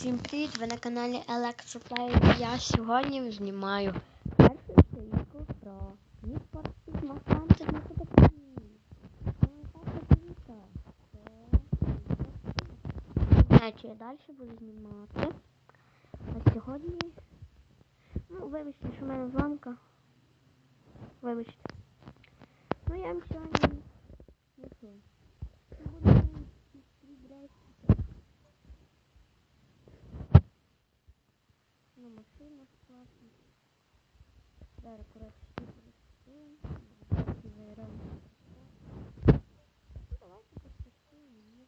Всім привіт! Ви на каналі Electroplay. Я сьогодні знімаю першу серійку про Most Wanted на КПТ. Значить, я далі буду знімати. А сьогодні... Ну, вибачте, що в мене зламка. Вибачте. Ну, я вам сьогодні... Ну що? Я буду Speed Race Ну, машина класна. Зараз, коротше, всі перестаємо. Заіграємо. Ну, давайте потестуємо.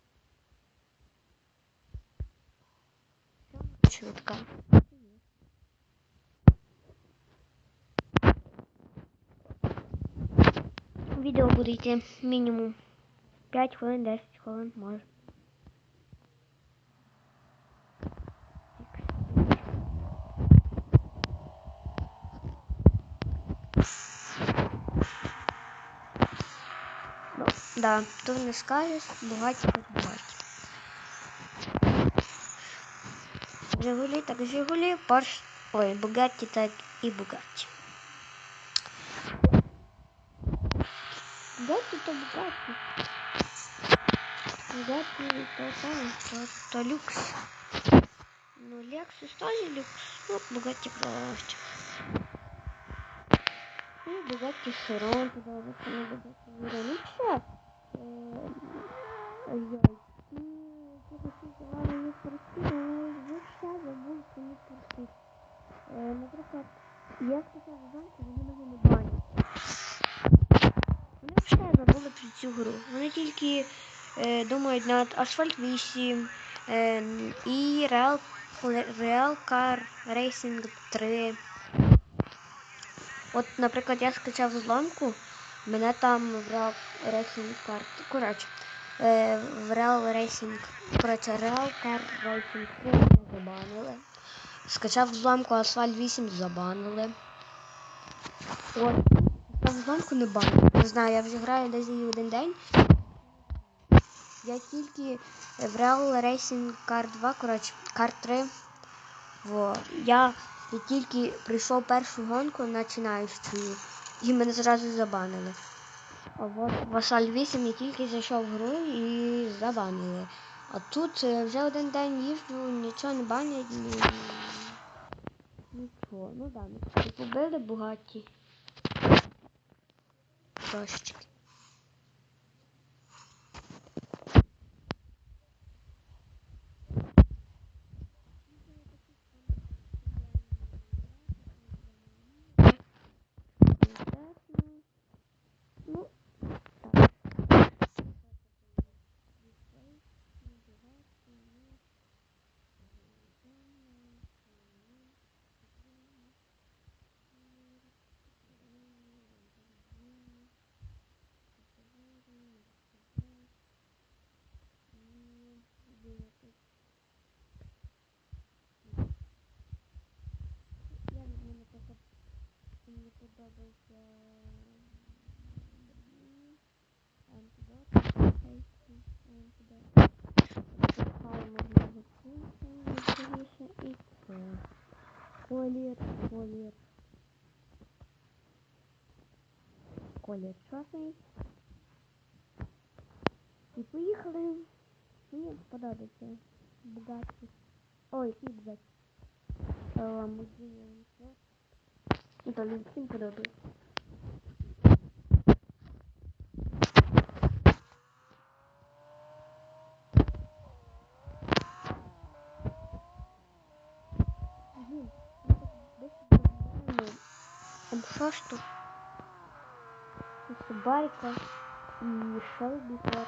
Все, швидка. Відео буде йти мінімум 5 хвилин, 10 хвилин, може. да, то не скажеш, багаті так багаті. Жигулі, так Жигулі, Порш, ой, Бугатті, так і Бугатті. Бугатті то Бугатті. Бугатті то там, то, то люкс. Ну, Лексус тоже люкс. Ну, Бугатті краще. Ну, Бугатті Херон подобається, ну, Бугатті Віра. Ну, все. Наприклад, я сказав зранку, вони мене не банять. Вони все забули про цю гру. Вони тільки е, думають над Asphalt 8 е, і Real, Real Car Racing 3. От, наприклад, я скачав зламку, мене там в Real Racing Car, коротше, е, в Real Racing, коротше, Real Car Racing забанили. Скачав зламку Asphalt 8 забанили. От, скачав зламку не банили. Не знаю, я вже граю десь її один день. Я тільки в Real Racing Car 2, коротше, Car 3. Во. Я, я тільки прийшов першу гонку починаючою і мене зразу забанили. А от в 8 я тільки зайшов в гру і забанили. А тут е, вже один день їжджу, нічого не банять, ні... нічого. Ну да, ми побили багаті. Трошечки. це. Колір, колір. Колір чорний. І поїхали. Мені подобається. Бугаті. Ой, і Бугаті. Ламборджині. Ну, то всім подобається. Блін, ну так десь нормально. Там що ж тут? Тут байка і Шелбі Форд.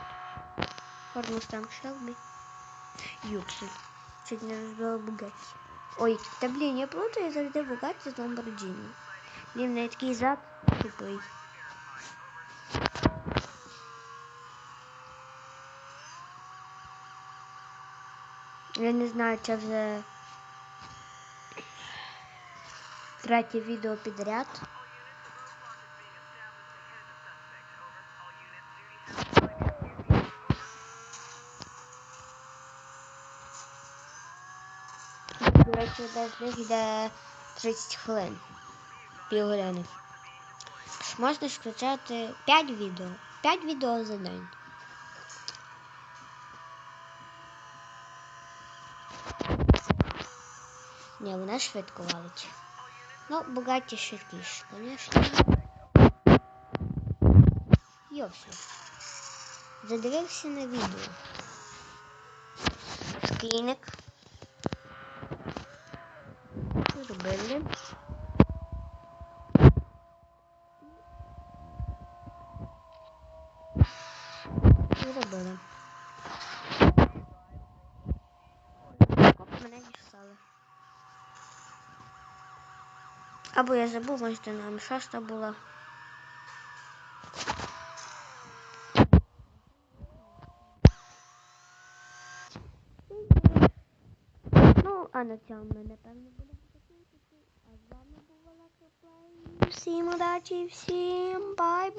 Форд Мустанг Шелбі. Юксель. Чуть не розбила Бугатті. Ой, та блін, я плутаю завжди Бугатті з Ламборджині. Блін, в неї такий зад тупий. Я не знаю, це вже третє відео підряд. До речі, йде 30 хвилин. Тож Можна скачати 5 відео. 5 відео за день. Ні, вона швидко валить. Ну, багаті швидкіше, звісно. Йосі. Задивився на відео. Скріник. Зробили. Зробили. Оп, мене дістали. Або я забув, може нам шоста була. Ну, а на цьому ми, напевно, будемо. А з вами була Лака Всім удачі, всім бай-бай.